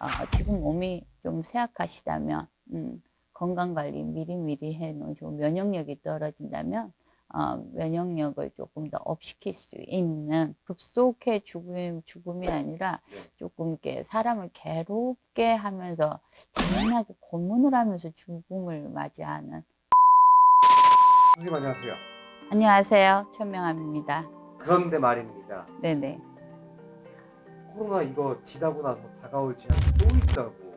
어, 지금 몸이 좀 쇠약하시다면 음, 건강 관리 미리미리 해 놓으시고 면역력이 떨어진다면 어, 면역력을 조금 더 업시킬 수 있는 급속해 죽음, 죽음이 아니라 네. 조금 이렇게 사람을 괴롭게 하면서 잔인하게 고문을 하면서 죽음을 맞이하는 선생님 안녕하세요. 안녕하세요 천명함입니다 그런데 말입니다. 네네 코로나 이거 지나고 나서 다가올 재앙이 또 있다고.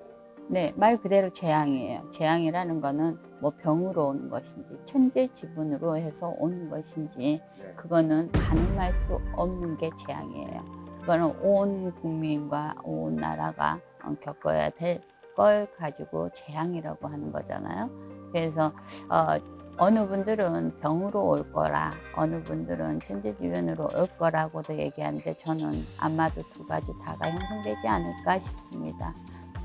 네, 말 그대로 재앙이에요. 재앙이라는 거는 뭐 병으로 오는 것인지 천재 지분으로 해서 오는 것인지 네. 그거는 가늠할 수 없는 게 재앙이에요. 그거는 온 국민과 온 나라가 어, 겪어야 될 걸 가지고 재앙이라고 하는 거잖아요. 그래서 어, 어느 분들은 병으로 올 거라, 어느 분들은 천재지변으로 올 거라고도 얘기하는데 저는 아마도 두 가지 다가 형성되지 않을까 싶습니다.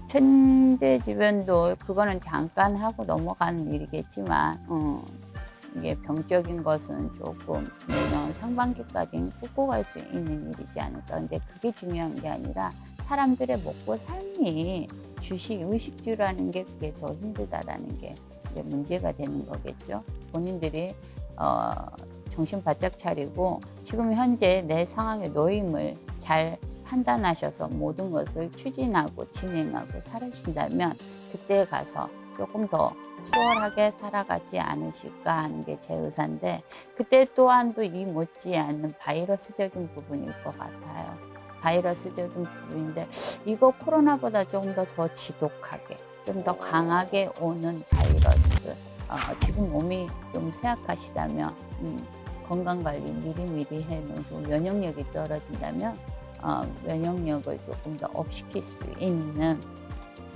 천재지변도 그거는 잠깐 하고 넘어가는 일이겠지만 어, 이게 병적인 것은 조금 내년 상반기까지는 꾸고 갈 수 있는 일이지 않을까. 근데 그게 중요한 게 아니라 사람들의 먹고 삶이 주식, 의식주라는 게 그게 더 힘들다라는 게 이제 문제가 되는 거겠죠. 본인들이 어, 정신 바짝 차리고 지금 현재 내 상황의 노임을 잘 판단하셔서 모든 것을 추진하고 진행하고 살아신다면 그때 가서 조금 더 수월하게 살아가지 않으실까 하는 게 제 의사인데 그때 또한도 이 못지않는 바이러스적인 부분일 것 같아요. 바이러스적인 부분인데 이거 코로나보다 조금 더 더 지독하게 좀 더 강하게 오는 바이러스 어, 지금 몸이 좀 쇠약하시다면 음, 건강 관리 미리미리 해 놓으시고 면역력이 떨어진다면 어, 면역력을 조금 더 업시킬 수 있는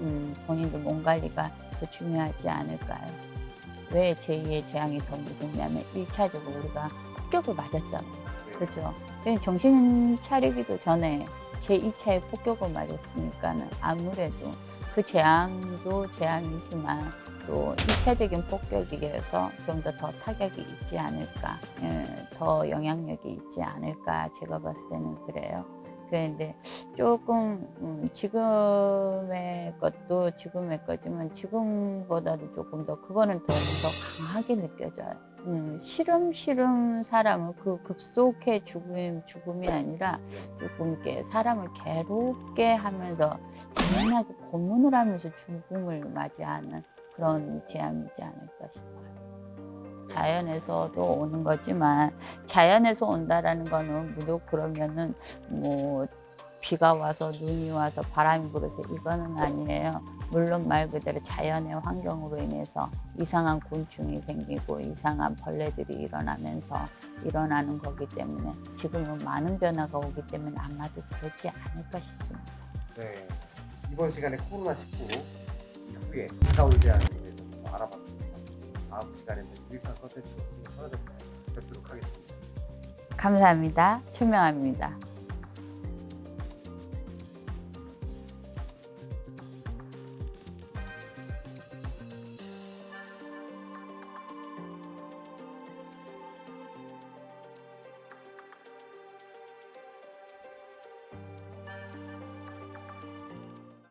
음, 본인들 몸 관리가 더 중요하지 않을까요? 왜 제2의 재앙이 더 무섭냐면 1차적으로 우리가 폭격을 맞았잖아요. 네. 그죠? 정신 차리기도 전에 제 2차의 폭격을 맞았으니까는 아무래도 그 재앙도 재앙이지만 또 2차적인 폭격이어서 좀 더 더 타격이 있지 않을까, 예, 더 영향력이 있지 않을까 제가 봤을 때는 그래요. 그런데 조금 음, 지금의 것도 지금의 거지만 지금보다도 조금 더 그거는 더, 더 강하게 느껴져요. 음, 시름 시름 사람을 그 급속해 죽음, 죽음이 아니라 조금 이렇게 사람을 괴롭게 하면서 잔인하게 고문을 하면서 죽음을 맞이하는 그런 재앙이지 않을까 싶어요. 자연에서도 오는 거지만 자연에서 온다라는 거는 무조건 그러면은 뭐 비가 와서 눈이 와서 바람이 불어서 이거는 아니에요. 물론 말 그대로 자연의 환경으로 인해서 이상한 곤충이 생기고 이상한 벌레들이 일어나면서 일어나는 거기 때문에 지금은 많은 변화가 오기 때문에 아마도 그렇지 않을까 싶습니다. 네. 이번 시간에 코로나19 이 후에 다가올 재앙에 대해서 좀 알아봤습니다. 다음 시간에는 유익한 컨텐츠로 찾아뵙도록 하겠습니다. 감사합니다. 천명합니다.